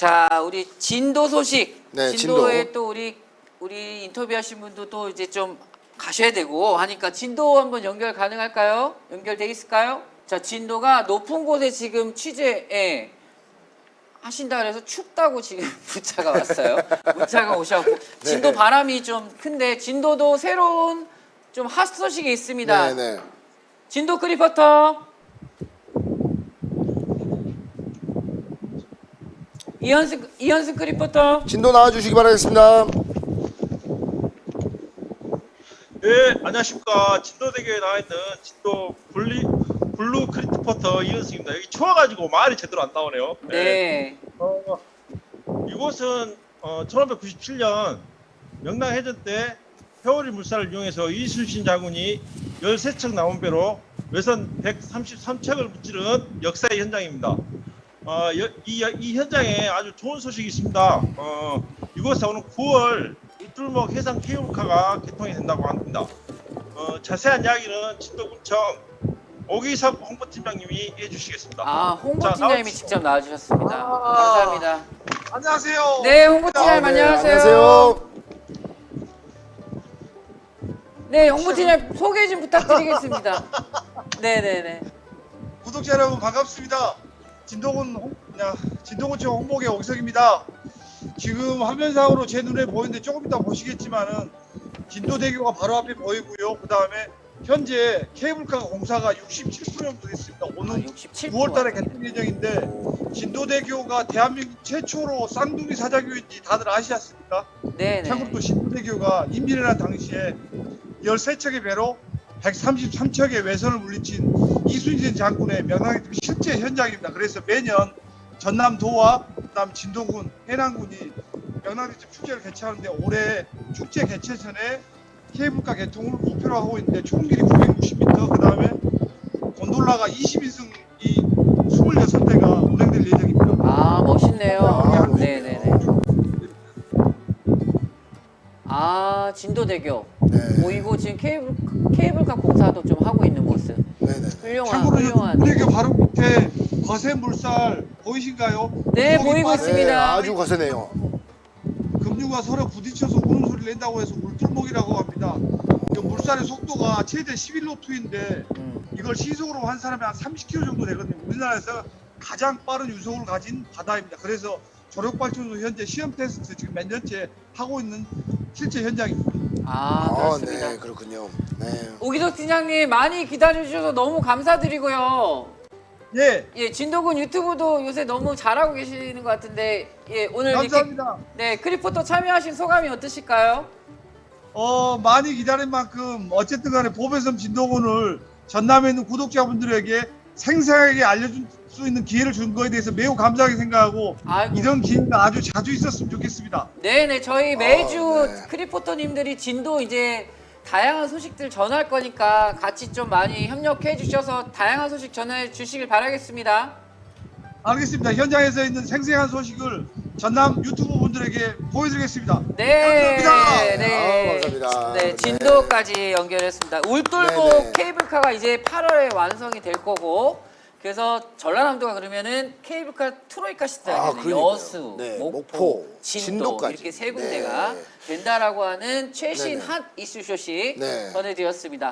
자, 우리 진도 소식. 네, 진도에 진도. 또 우리 우리 인터뷰하신 분도 또 이제 좀 가셔야 되고 하니까 진도 한번 연결 가능할까요? 연결돼 있을까요? 자, 진도가 높은 곳에 지금 취재에 하신다 그래서 춥다고 지금 문자가 왔어요. 문자가 진도 네. 바람이 좀 큰데 진도도 새로운 좀 핫 소식이 있습니다. 네 네. 진도 크리퍼터 이현승 이현승 크리퍼터 진도 나와주시기 바라겠습니다. 네, 안녕하십니까. 진도 대교에 나와 있는 진도 블리, 블루 크리트포터 이은승입니다. 여기 추워가지고 말이 제대로 안 나오네요. 네. 어, 이곳은 어, 1597년 명랑 해전 때 회오리 물살을 이용해서 이순신 장군이 13척 나온 배로 외선 133척을 무찌른 역사의 현장입니다. 어, 여- 이, 이 현장에 아주 좋은 소식이 있습니다. 어, 이곳에 오는 9월 울tur목 해상 케이블카가 개통이 된다고 합니다. 어, 자세한 이야기는 진도군청 오기섭 홍보팀장님이 해주시겠습니다. 아 홍보팀장님이. 직접 나와주셨습니다. 아. 감사합니다. 안녕하세요. 네 홍보팀장님 아, 네, 안녕하세요. 안녕하세요. 네 홍보팀장 소개 좀 부탁드리겠습니다. 네네네. 구독자 여러분 반갑습니다. 진동훈 홍, 야, 진동훈청 홍보계 옥석입니다. 지금 화면상으로 제 눈에 보이는데 조금 이따 보시겠지만은 진도대교가 바로 앞에 보이고요. 그 다음에 현재 케이블카 공사가 67% 정도 됐습니다. 오는 67 9월달에 개통 예정인데 진도대교가 대한민국 최초로 쌍둥이 사자교인지 다들 아시지 않습니까? 네네. 참고로 또 신도대교가 임진왜란 당시에 13척의 배로 133척의 외선을 물리친 이순신 장군의 명랑의 실제 현장입니다. 그래서 매년 전남도와 그다음 진도군, 해남군이 명랑대첩 축제를 개최하는데 올해 축제 개최 전에 케이블카 개통을 목표로 하고 있는데 총 길이 960m, 그 다음에 곤돌라가 20인승 이 26대가 운행될 예정입니다. 아 멋있네요. 아, 네네네. 아 진도대교 네. 보이고 지금 케이블 케이블카 공사도 좀 하고 있는 모습. 네네. 훌륭한 참고로 훌륭한. 진도대교 바로 밑에 거세 물살 보이신가요? 네 거기 보이고 빠져- 네, 있습니다. 아주 거세네요. 급류가 서로 부딪혀서 우는 소리를 낸다고 해서 울tur목이라고 합니다. 이 물살의 속도가 최대 11노트인데 음. 이걸 시속으로 한 사람이 한 30km 정도 되거든요. 우리나라에서 가장 빠른 유속을 가진 바다입니다. 그래서 조력발전소 현재 시험 테스트 지금 몇 년째 하고 있는 실제 현장입니다. 아 아, 그렇습니다. 네, 그렇군요. 네. 오기덕 팀장님 많이 기다려주셔서 너무 감사드리고요. 예, 예, 진도군 유튜브도 요새 너무 잘하고 계시는 것 같은데 예 오늘 이렇게 감사합니다. 네 크리포터 참여하신 소감이 어떠실까요? 어, 많이 기다린 만큼 어쨌든 간에 보배섬 진동원을 전남에 있는 구독자분들에게 생생하게 알려줄 수 있는 기회를 준 거에 대해서 매우 감사하게 생각하고 아이고. 이런 기회가 아주 자주 있었으면 좋겠습니다. 네네 저희 매주 네. 크리포터님들이 진도 이제 다양한 소식들 전할 거니까 같이 좀 많이 협력해 주셔서 다양한 소식 전해 주시길 바라겠습니다. 알겠습니다. 현장에서 있는 생생한 소식을 전남 유튜브 분들에게 보여드리겠습니다. 네, 감사합니다. 네, 아, 감사합니다. 네, 네. 진도까지 연결했습니다. 울돌목 네, 네. 케이블카가 이제 8월에 완성이 될 거고, 그래서 전라남도가 그러면은 케이블카 트로이카 아, 시대에는 그러니까요. 여수, 네, 목포, 목포, 진도 진도까지. 이렇게 세 군데가 네. 된다라고 하는 최신 네네. 핫 이슈 소식 네. 전해드렸습니다.